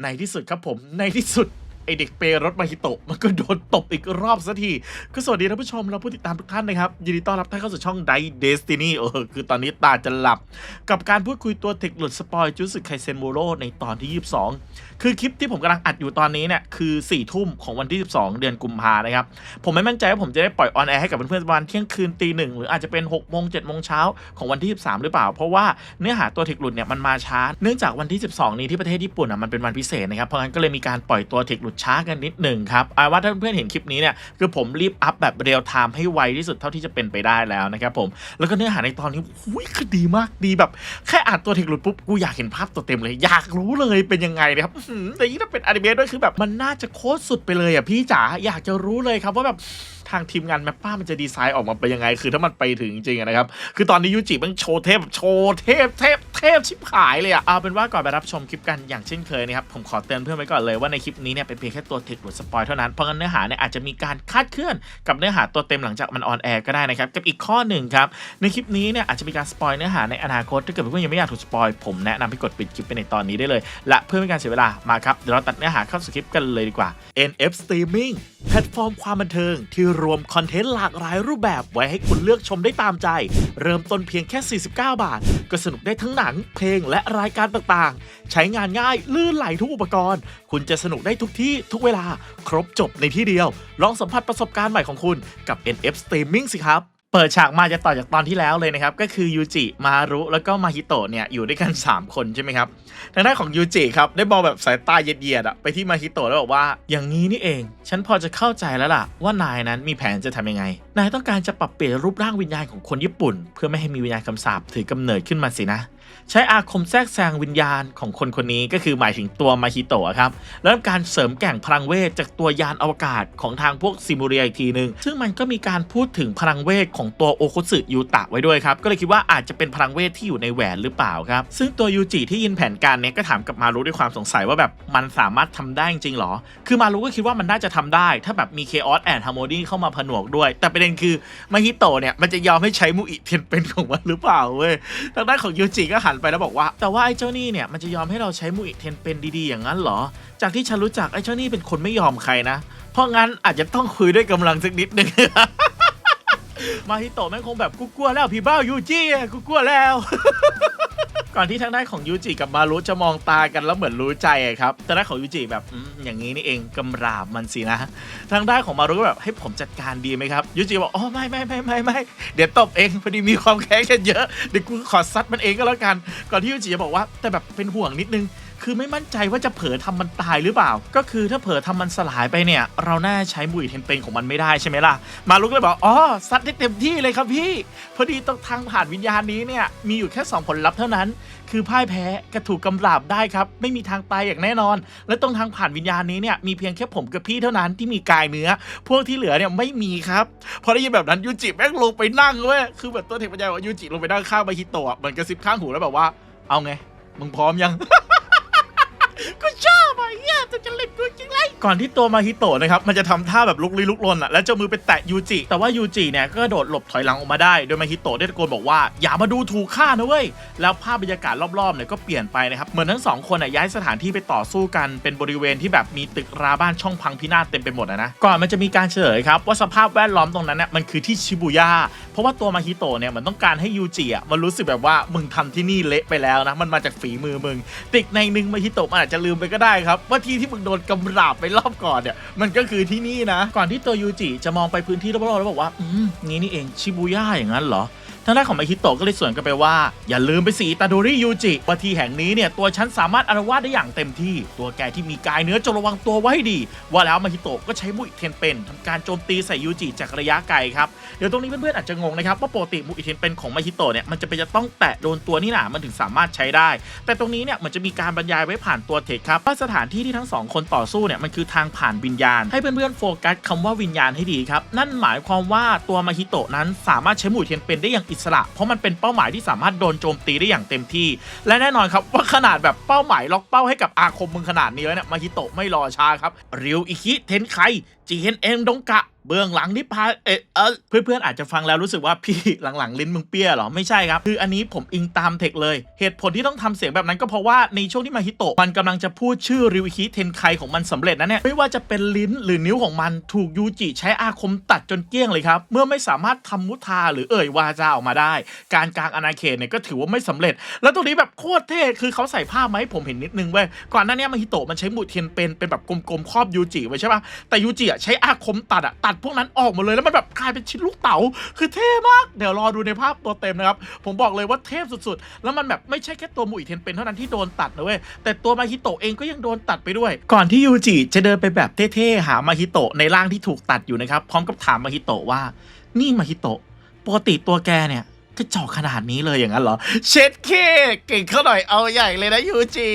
ในที่สุดครับผมในที่สุด ไอเด็กเปรรถมาฮิโตะมันก็โดนตบอีกรอบสักทีก็สวัสดีท่านผู้ชมและผู้ติดตามทุกท่านนะครับ ยินดีต้อนรับท่านเข้าสู่ช่องไดเดสตินีเออคือตอนนี้ตาจะหลับ กับการพูดคุยตัวเทคหลุดสปอยจูสึไคเซนโมโรในตอนที่ 22 คือคลิปที่ผมกำลังอัดอยู่ตอนนี้เนี่ย คือ4ี่ทุ่มของวันที่ 12 เดือนกุมภานะครับ ผมไม่มั่นใจว่าผมจะได้ปล่อยออนแอร์ให้กับเพื่อนๆประมาณเที่ยงคืนตีหนึ่งหรืออาจจะเป็น6โมง7โมงเช้าของวันที่ 13 หรือเปล่า เพราะว่าเนื้อหาตัวเทคหลุดเนี่ยมันมาช้า เนื่องจากวันที่ 12 นี้ที่ประเทศญี่ปุ่นอะมันเป็นวันพิเศษนะครับเพราะงั้นก็เลยมีการปล่อยตัวเทคหลุดช้ากันนิดหนึ่งครับอาว่าถ้าเพื่อนๆเห็นคลิปนี้เนี่ยคือผมรีบอัพแบบเรียลไทม์ให้ไวที่สุดเท่าที่จะเป็นไปได้แล้วนะครับผมแล้วก็เนื้อหาในตอนนี้หุยคือดีมากดีแบบ แค่อ่านตัวเทคหลุดปุ๊บกูอยากเห็นภาพตัวเต็มเลย อยากรู้เลยเป็นยังไงนะครับแต่ยิ่งถ้าเป็นอนิเมะด้วยคือแบบมันน่าจะโคตรสุดไปเลยอะพี่จ๋าอยากจะรู้เลยครับว่าแบบทางทีมงานแมปป้ามันจะดีไซน์ออกมาเป็นยังไง คือถ้ามันไปถึงจริงๆนะครับ คือตอนนี้ยูจิมันโชว์เทพ โชว์เทพ เทพ เทพชิบหายเลยอะเอาเป็นว่าก่อนไปรับชมคลิปกันอย่างเช่นเคยนะครับ ผมขอเตือนเพื่อนไว้ก่อนเลยว่าในคลิปนี้เนี่ยเป็นพียงแค่ตัวเทคหรือสปอยเท่านั้น เพราะงั้นเนื้อหาเนี่ยอาจจะมีการคาดเคลื่อนกับเนื้อหาตัวเต็มหลังจากมันออนแอร์ก็ได้นะครับกับอีกข้อหนึ่งครับในคลิปนี้เนี่ยอาจจะมีการสปอยเนื้อหาในอนาคตถ้าเกิดเพื่อนยังไม่อยากถูกสปอยผมแนะนำให้กดปิดคลิปไปในตอนนี้ได้เลย และเพื่อไม่การเสียเวลามาครับเดี๋ยวเราตัดเนื้อหาเข้าสู่คลิปกันเลยดีกว่า NF Streaming แพลตฟอร์มความบันเทิงที่รวมคอนเทนต์หลากหลายรูปแบบไว้ให้คุณเลือกชมได้ตามใจ เริ่มต้นเพียงแค่ 49 บาท ก็สนุกได้ทั้งหนัง เพลงและรายการต่างๆ ใช้งานง่ายลื่นไหลทุกอุปกรณ์ คุณจะสนุกได้ทุกที่ทุกเวลาครบจบในที่เดียว ลองสัมผัสประสบการณ์ใหม่ของคุณกับ NF Streaming สิครับเปิดฉากมาจะต่อจากตอนที่แล้วเลยนะครับ ก็คือยูจิมารุแล้วก็มาฮิโตะเนี่ยอยู่ด้วยกัน 3 คนใช่ไหมครับ ทางด้านของยูจิครับ ได้มองแบบสายตาเยียดๆอะไปที่มาฮิโตะแล้วบอกว่า อย่างนี้นี่เอง ฉันพอจะเข้าใจแล้วล่ะ ว่านายนั้นมีแผนจะทำยังไง นายต้องการจะปรับเปลี่ยนรูปร่างวิญญาณของคนญี่ปุ่น เพื่อไม่ให้มีวิญญาณคำสาปถือกำเนิดขึ้นมาสินะ ใช้อาคมแทรกแซงวิญญาณของคนคนนี้ก็คือหมายถึงตัวมาฮิโตะครับ แล้วการเสริมแก่งพลังเวทจากตัวยานอวกาศของทางพวกซิมูเรียอีกทีหนึ่งซึ่งมันก็มีการพูดถึงพลังเวทของตัวโอคุสึยูตะไว้ด้วยครับ ก็เลยคิดว่าอาจจะเป็นพลังเวทที่อยู่ในแหวนหรือเปล่าครับ ซึ่งตัวยูจิที่ยินแผนการเนี้ยก็ถามกับมารุด้วยความสงสัยว่าแบบมันสามารถทำได้จริงหรอ คือมารุก็คิดว่ามันน่าจะทำได้ ถ้าแบบมีเคออสแอนด์ฮาร์โมนีเข้ามาผนวกด้วย แต่ประเด็นคือมาฮิโตะเนี่ยมันจะยอมให้ใช้มุอิเทนเป็นของมันหรือเปล่าเว้ยทางด้านของยูจิก็หันไปแล้วบอกว่า แต่ว่าไอ้เจ้านี่เนี่ยมันจะยอมให้เราใช้มุอิเทนเป็นดีๆอย่างนั้นเหรอ จากที่ฉันรู้จักไอ้เจ้านี่เป็นคนไม่ยอมใครนะ เพราะงั้นอาจจะต้องคุยด้วยกำลังสักนิดนึง มาฮิโตะแม่งคงแบบกูกลัวแล้วพี่บ้ายูจิอกูกลัวแล้ว ก่อนที่ทางด้านของยูจิกับมารุจะมองตากันแล้วเหมือนรู้ใจอะครับทางด้านของยูจิแบบอืมอย่างนี้นี่เองกำราบมันสินะ ทางด้านของมารุก็แบบให้ผมจัดการดีไหมครับยูจิบอกอ๋อไม่ไม่ไม่ไม่ไม่เดี๋ยวตบเองพอดีมีความแค้นกันเยอะเดี๋ยวกูขอซัดมันเองก็แล้วกัน ก่อนที่ยูจิจะบอกว่าแต่แบบเป็นห่วงนิดนึง คือไม่มั่นใจว่าจะเผลอทำมันตายหรือเปล่า ก็คือถ้าเผลอทำมันสลายไปเนี่ย เราน่าใช้บุยเทนเป็นของมันไม่ได้ใช่ไหมล่ะ มาลุกเลยบอกอ๋อซัดได้เต็มที่เลยครับพี่ พอดีตรงทางผ่านวิญญาณนี้เนี่ยมีอยู่แค่สองผลลัพธ์เท่านั้น คือพ่ายแพ้กับถูกกำราบได้ครับ ไม่มีทางตายอย่างแน่นอน และตรงทางผ่านวิญญาณนี้เนี่ยมีเพียงแค่ผมกับพี่เท่านั้นที่มีกายเนื้อ พวกที่เหลือเนี่ยไม่มีครับพอได้ยินแบบนั้นยูจิแม่งลงไปนั่งเว้ยคือแบบตัวเทพปัญญาว่ายูจิลงไปนั่งข้างมาฮิโตะเหมือนกระซิบข้างหูแล้วแบบว่า เอาไงมึงพร้อมยัง 滚！ จะจะเล่นกูจริงเลยก่อนที่ตัวมาฮิโตะนะครับมันจะทำท่าแบบลุกลี้ลุกลนอะแล้วเจ้ามือไปแตะยูจิแต่ว่ายูจิเนี่ยก็โดดหลบถอยหลังออกมาได้ โดยมาฮิโตะได้ตะโกนบอกว่าอย่ามาดูถูกข้านะเว้ยแล้วภาพบรรยากาศรอบๆเนี่ยก็เปลี่ยนไปนะครับเหมือนทั้งสองคนอะย้ายสถานที่ไปต่อสู้กันเป็นบริเวณที่แบบมีตึกราบ้านช่องพังพินาศเต็มไปหมดนะก่อนมันจะมีการเฉลยครับว่าสภาพแวดล้อมตรงนั้นเนี่ยมันคือที่ชิบูย่าเพราะว่าตัวมาฮิโตะเนี่ยมันต้องการให้ยูจิอะมันรู้สึกแบบว่ามึงทำที่นี่เละไปแล้วนะมันมาจากฝีมือมึงติกในหนึ่งมาฮิโตะมันอาจจะลืมไปก็ได้ครับว่าที่ที่มึงโดนกำราบไปรอบก่อนเนี่ยมันก็คือที่นี่นะ ก่อนที่ตัวยูจิจะมองไปพื้นที่รอบๆแล้วบอกว่า อืมงี้นี่เองชิบูย่าอย่างนั้นเหรอ ทางด้านของมาฮิโตะก็เลยสวนกันไปว่า อย่าลืมไปสีตาโดริยูจิว่าที่แห่งนี้เนี่ยตัวฉันสามารถอารวาสได้อย่างเต็มที่ ตัวแกที่มีกายเนื้อจงระวังตัวไว้ให้ดี ว่าแล้วมาฮิโตะก็ใช้มุอิเทนเป็นทำการโจมตีใส่ยูจิจากระยะไกลครับ เดี๋ยวตรงนี้เพื่อนๆอาจจะงงนะครับว่าปกติมุอิเทนเป็นของมาฮิโตะเนี่ยมันจะเป็นจะต้องแตะโดนตัวนี่หนามันถึงสามารถใช้ได้ แต่ตรงนี้เนี่ยมันจะมีการบรรยายไว้ผ่านตัวเทคครับว่าสถานที่ที่ทั้งสองคนต่อสู้เนี่ยมันคือทางผ่านวิญญาณ ให้เพื่อนๆโฟกัสคำว่าวิญญาณให้ดีครับนั่นหมายความว่าตัวมาฮิโตะนั้นสามารถใช้มุอิเทนเป็นได้อย่างอิสระ เพราะมันเป็นเป้าหมายที่สามารถโดนโจมตีได้อย่างเต็มที่ และแน่นอนครับว่าขนาดแบบเป้าหมายล็อกเป้าให้กับอาคมมึงขนาดนี้แล้วเนี่ยมาฮิโตะไม่รอช้าครับริวอิคิเทนไคจีเฮนเอ็มดงกะ เบื้องหลังนิพพาเอเอเพื่อนๆอาจจะฟังแล้วรู้สึกว่าพี่หลังๆ ลิ้นมึงเปี้ยเหรอ ไม่ใช่ครับ คืออันนี้ผมอิงตามเทคเลย เหตุผลที่ต้องทำเสียงแบบนั้นก็เพราะว่าในช่วงที่มาฮิโตะมันกำลังจะพูดชื่อริวคิเทนไคของมันสำเร็จนะเนี่ยไม่ว่าจะเป็นลิ้นหรือนิ้วของมันถูกยูจิใช้อาคมตัดจนเกลี้ยงเลยครับ เมื่อไม่สามารถทำมุทาหรือเอ่ยวาจาออกมาได้ การกลางอาณาเขตเนี่ยก็ถือว่าไม่สำเร็จ แล้วตรงนี้แบบโคตรเท่คือเขาใส่ผ้ามให้ผมเห็นนิดนึงเว้ยก่อนหน้านี้มาฮิโตะมันใช้หมุดเทียนเป็นเป็นแบบกลมๆครอบยูจิไว้ใช่ปะแต่ยูจิอะใช้อาคมตัดอะตัดพวกนั้นออกหมดเลยแล้วมันแบบกลายเป็นชิ้นลูกเต๋าคือเท่มาก เดี๋ยวรอดูในภาพตัวเต็มนะครับ ผมบอกเลยว่าเทพสุดๆ แล้วมันแบบไม่ใช่แค่ตัวมุดเทนเป็นเท่านั้นที่โดนตัดนะเว้ยแต่ตัวมาฮิโตะเองก็ยังโดนตัดไปด้วย ก่อนที่ยูจิจะเดินไปแบบเท่ๆหามาฮิโตะในร่างที่ถูกตัดอยู่นะครับพร้อมกับถามมาฮิโตะว่า นี่มาฮิโตะปกติตัวแกเนี่ย กระจอกขนาดนี้เลยอย่างนั้นเหรอ เช็ดเคเก่งเข้าหน่อยเอาใหญ่เลยนะยูจิ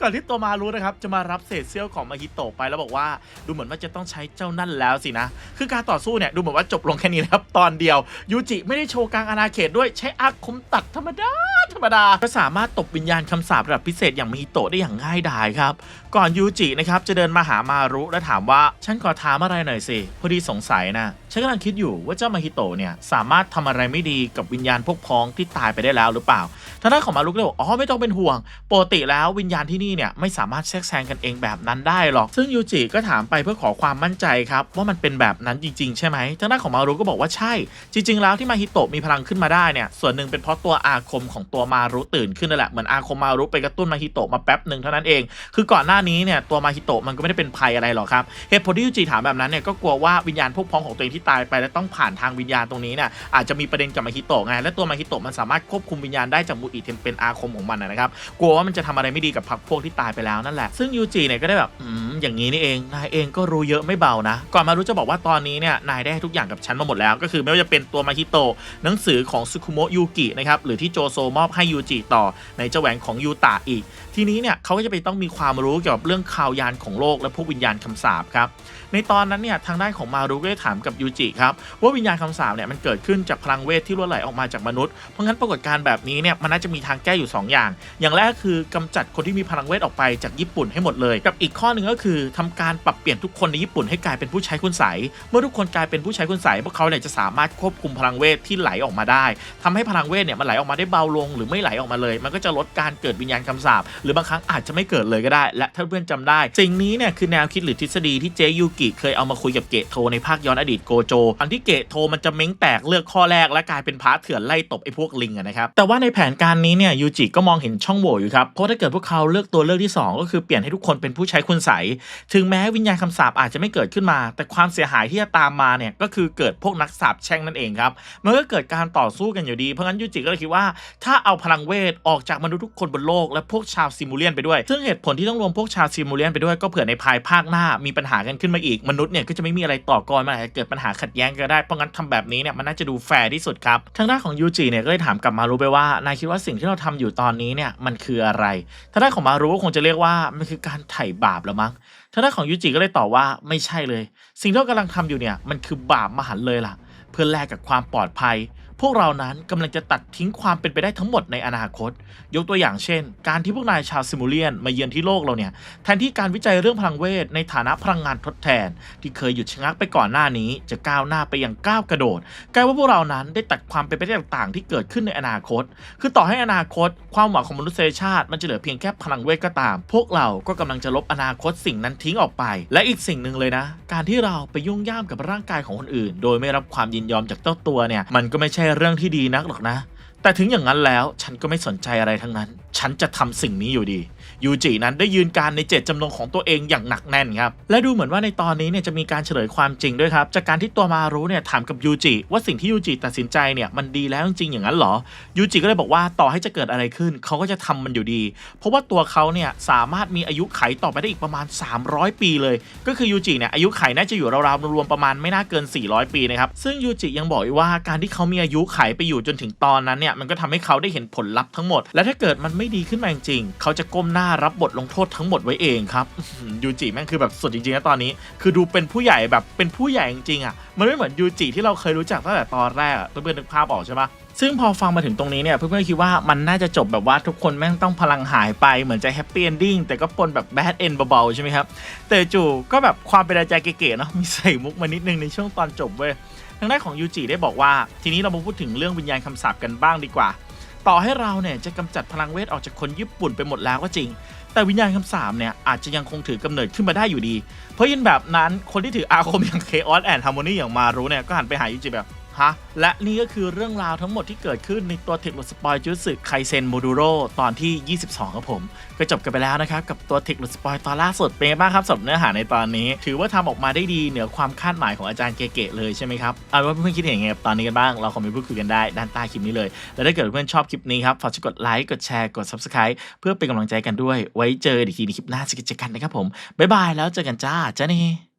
ก่อนที่ตัวมารู้นะครับ จะมารับเศษเสี้ยวของมาฮิโตะไปแล้วบอกว่า ดูเหมือนว่าจะต้องใช้เจ้านั่นแล้วสินะ คือการต่อสู้เนี่ย ดูเหมือนว่าจบลงแค่นี้นะครับ ตอนเดียวยูจิไม่ได้โชว์กลางอาณาเขตด้วยใช้อาคมตัดธรรมดาธรรมดาก็สามารถตบวิญญาณคำสาประดับพิเศษอย่างมาฮิโตะได้อย่างง่ายดายครับ ก่อนยูจินะครับจะเดินมาหามารุและถามว่าฉันขอถามอะไรหน่อยสิพอดีสงสัยนะ ฉันกำลังคิดอยู่ว่าเจ้ามาฮิโตะเนี่ยสามารถทำอะไรไม่ดีกับวิญญาณพวกพ้องที่ตายไปได้แล้วหรือเปล่าทางด้านของมารุก็เลยบอกอ๋อไม่ต้องเป็นห่วงปกติแล้ววิญญาณที่นี่เนี่ยไม่สามารถแทรกแซงกันเองแบบนั้นได้หรอก ซึ่งยูจิก็ถามไปเพื่อขอความมั่นใจครับว่ามันเป็นแบบนั้นจริงๆ ใช่ไหมทางด้านของมารุก็บอกว่าใช่ จริง ๆ แล้วที่มาฮิโตะมีพลังขึ้นมาได้เนี่ยส่วนหนึ่งเป็นเพราะตัวอาคมของตัวมารุตื่นขึ้นนั่นแหละเหมือนอาคมมารุไปกระตุ้นมาฮิโตะมาแป๊บหนึ่งเท่านั้นเอง คือก่อนหน้านี้เนี่ยตัวมาฮิโตะมันก็ไม่ได้เป็นภัยอะไรหรอกครับเหตุผลที่ยูจิถามแบบนั้นเนี่ยก็กลัวว่าวิญญาณพวกพ้องของตัวเองที่ตายไปแล้วต้องผ่านทางวิญญาณตรงนี้เนี่ยอาจจะมีประเด็นกับมาฮิโตะไงและตัวมาฮิโตะมันสามารถควบคุมวิญญาณได้จากมูอิเทมเป็นอาคมของมันนะครับกลัวว่ามันจะทำอะไรไม่ดีกับพรรคพวกที่ตายไปแล้วนั่นแหละซึ่งยูจิเนี่ยก็ได้แบบอืมอย่างนี้นี่เองนายเองก็รู้เยอะไม่เบานะ ก่อนมารู้จะบอกว่าตอนนี้เนี่ยนายได้ทุกอย่างกับฉันมาหมดแล้ว ก็คือไม่ว่าจะเป็นตัวมาฮิโตะหนังสือของซุคุโมะยูกินะครับหรือที่โจโซมอบให้ยูจิต่อในเจ้าแหวนของยูตะอีก ทีนี้เนี่ยเขาก็จะไปต้องมีความรู้เกี่ยวกับเรื่องข่าวยานของโลกและพวกวิญญาณคำสาปครับในตอนนั้นเนี่ยทางด้านของมารุก็ได้ถามกับยูจิครับว่าวิญญาณคำสาปเนี่ยมันเกิดขึ้นจากพลังเวทที่รั่วไหลออกมาจากมนุษย์เพราะงั้นปรากฏการณ์แบบนี้เนี่ยมันน่าจะมีทางแก้อยู่ 2 อย่าง อย่างแรกคือกำจัดคนที่มีพลังเวทออกไปจากญี่ปุ่นให้หมดเลย กับอีกข้อหนึ่งก็คือทำการปรับเปลี่ยนทุกคนในญี่ปุ่นให้กลายเป็นผู้ใช้คุณใสเมื่อทุกคนกลายเป็นผู้ใช้คุณใสพวกเขาเนี่ยจะสามารถควบคุมพลังเวทที่ไหลออกมาได้ทำให้พลังเวทเนี่ยมันไหลออกมาได้เบาลง หรือไม่ไหลออกมาเลย มันก็จะลดการเกิดวิญญาณคำสาปหรือบางครั้งอาจจะไม่เกิดเลยก็ได้ และถ้าเพื่อนจำได้ สิ่งนี้เนี่ยคือแนวคิดหรือทฤษฎีที่เจยูกิเคยเอามาคุยกับเกะโทในภาคย้อนอดีตโกโจ อันที่เกะโทมันจะเม้งแตกเลือกข้อแรกและกลายเป็นพาร์ทเถื่อนไล่ตบไอ้พวกลิงอะนะครับแต่ว่าในแผนการนี้เนี่ยยูจิก็มองเห็นช่องโหว่อยู่ครับเพราะถ้าเกิดพวกเขาเลือกตัวเลือกที่สองก็คือเปลี่ยนให้ทุกคนเป็นผู้ใช้คุณใสถึงแม้วิญญาณคำสาปอาจจะไม่เกิดขึ้นมา แต่ความเสียหายที่จะตามมาเนี่ยก็คือเกิดพวกนักสาปแช่งนั่นเองครับมันก็เกิดการต่อสู้กันอยู่ดีเพราะงั้นยูจิก็เลยคิดว่า ถ้าเอาพลังเวทออกจากมนุษย์ทุกคนบนโลกและพวกชาวซิมูเลียนไปด้วย ซึ่งเหตุผลที่ต้องรวมพวกชาวซิมูเลียนไปด้วยก็เผื่อในภายภาคหน้ามีปัญหากันขึ้นมาอีกมนุษย์เนี่ยก็จะไม่มีอะไรต่อกรมันอาจจะเกิดปัญหาขัดแย้งก็ได้เพราะงั้นทำแบบนี้เนี่ยมันน่าจะดูแฟร์ที่สุดครับทางด้านของยูจิเนี่ยก็เลยถามกลับมารู้ไปว่านายคิดว่าสิ่งที่เราทำอยู่ตอนนี้เนี่ยมันคืออะไรทางด้านของมารู้ก็คงจะเรียกว่ามันคือการไถ่บาปแล้วมั้งทางด้านของยูจิก็เลยตอบว่าไม่ใช่เลย สิ่งที่เรากำลังทำอยู่เนี่ยมันคือบาปมหันเลยล่ะ เพื่อแลกกับความปลอดภัย พวกเรานั้นกำลังจะตัดทิ้งความเป็นไปได้ทั้งหมดในอนาคต ยกตัวอย่างเช่น การที่พวกนายชาวซิมูเลียนมาเยือนที่โลกเราเนี่ย แทนที่การวิจัยเรื่องพลังเวทในฐานะพลังงานทดแทน ที่เคยหยุดชะงักไปก่อนหน้านี้ จะก้าวหน้าไปอย่างก้าวกระโดด กลายว่าพวกเรานั้นได้ตัดความเป็นไปได้ต่างๆ ที่เกิดขึ้นในอนาคต คือต่อให้อนาคต ความหวังของมนุษยชาติ มันจะเหลือเพียงแค่พลังเวทก็ตาม พวกเราก็กำลังจะลบอนาคตสิ่งนั้นทิ้งออกไป และอีกสิ่งหนึ่งเลยนะ การที่เราไปยุ่งย่ามกับร่างกายของคนอื่น โดยไม่รับความยินยอมจากเจ้าตัวเนี่ย มันก็ไม่ใช่เรื่องที่ดีนักหรอกนะ แต่ถึงอย่างนั้นแล้วฉันก็ไม่สนใจอะไรทั้งนั้น ฉันจะทำสิ่งนี้อยู่ดี ยูจินั้นได้ยืนการในเจตจำนงของตัวเองอย่างหนักแน่นครับ และดูเหมือนว่าในตอนนี้เนี่ยจะมีการเฉลยความจริงด้วยครับ จากการที่ตัวมารู้เนี่ยถามกับยูจิว่าสิ่งที่ยูจิตัดสินใจเนี่ยมันดีแล้วจริงอย่างนั้นเหรอ ยูจิก็เลยบอกว่าต่อให้จะเกิดอะไรขึ้นเขาก็จะทำมันอยู่ดี เพราะว่าตัวเขาเนี่ยสามารถมีอายุไขต่อไปได้อีกประมาณ 300 ปีเลย ก็คือยูจิเนี่ยอายุไขน่าจะอยู่ราวๆรวมๆประมาณไม่น่าเกิน 400 ปีนะครับ ซึ่งยูจิยังบอกอีกว่าการที่เขามีอายุไขไปอยู่จนถึงตอนนั้นเนี่ยมันก็ทำให้เขาได้เห็นผลลัพธ์ทั้งหมด และถ้าเกิดมันไม่ดีขึ้นมาจริงเขาจะก้มหน้ารับบทลงโทษทั้งหมดไว้เองครับยูจิแม่งคือแบบสุดจริงๆนะตอนนี้ คือดูเป็นผู้ใหญ่แบบเป็นผู้ใหญ่จริงๆอะมันไม่เหมือนยูจิที่เราเคยรู้จักตั้งแต่ตอนแรกเพื่อนๆนึกภาพออกใช่ปะซึ่งพอฟังมาถึงตรงนี้เนี่ยเพื่อนๆคิดว่ามันน่าจะจบแบบว่าทุกคนแม่งต้องพลังหายไปเหมือนจะแฮปปี้เอนดิ้งแต่ก็ปนแบบแบดเอนเบาๆใช่ไหมครับแต่จู่ก็แบบความเป็นอาจารย์เก๋ๆเนาะมีใส่มุกมานิดนึงในช่วงตอนจบเว้ยทางด้านของยูจิได้บอกว่า ทีนี้เรามาพูดถึงเรื่องวิญญาณคำสาปกันบ้างดีกว่า ต่อให้เราเนี่ยจะกำจัดพลังเวทออกจากคนญี่ปุ่นไปหมดแล้วก็จริง แต่วิญญาณคำสามเนี่ยอาจจะยังคงถือกำเนิดขึ้นมาได้อยู่ดี เพราะยินแบบนั้นคนที่ถืออาคมอย่างเคออสแอนด์ฮาร์โมนีอย่างมารู้เนี่ยก็หันไปหายูจิแบบ ฮะและนี่ก็คือเรื่องราวทั้งหมดที่เกิดขึ้นในตัวเทคโนสปอยจูสึไคเซนโมดูโรตอนที่ 22ครับผม ก็จบกันไปแล้วนะครับ กับตัวเทคโนสปอยตอนล่าสุดเป็นไงบ้างครับสำหรับเนื้อหาในตอนนี้ ถือว่าทำออกมาได้ดีเหนือความคาดหมายของอาจารย์เก๋ๆเลยใช่ไหมครับเอาว่าเพื่อนๆคิดเห็นยังไงกับตอนนี้กันบ้าง เราคอมเมนต์พูดคุยกันได้ด้านใต้คลิปนี้เลย และถ้าเกิดเพื่อนๆชอบคลิปนี้ครับฝากกดไลค์กดแชร์กด subscribe เพื่อเป็นกำลังใจกันด้วย ไว้เจอกันอีกทีในคลิปหน้าสกิจกันนะครับผมบ๊ายบายแล้วเจอกันจ้าจ้านี่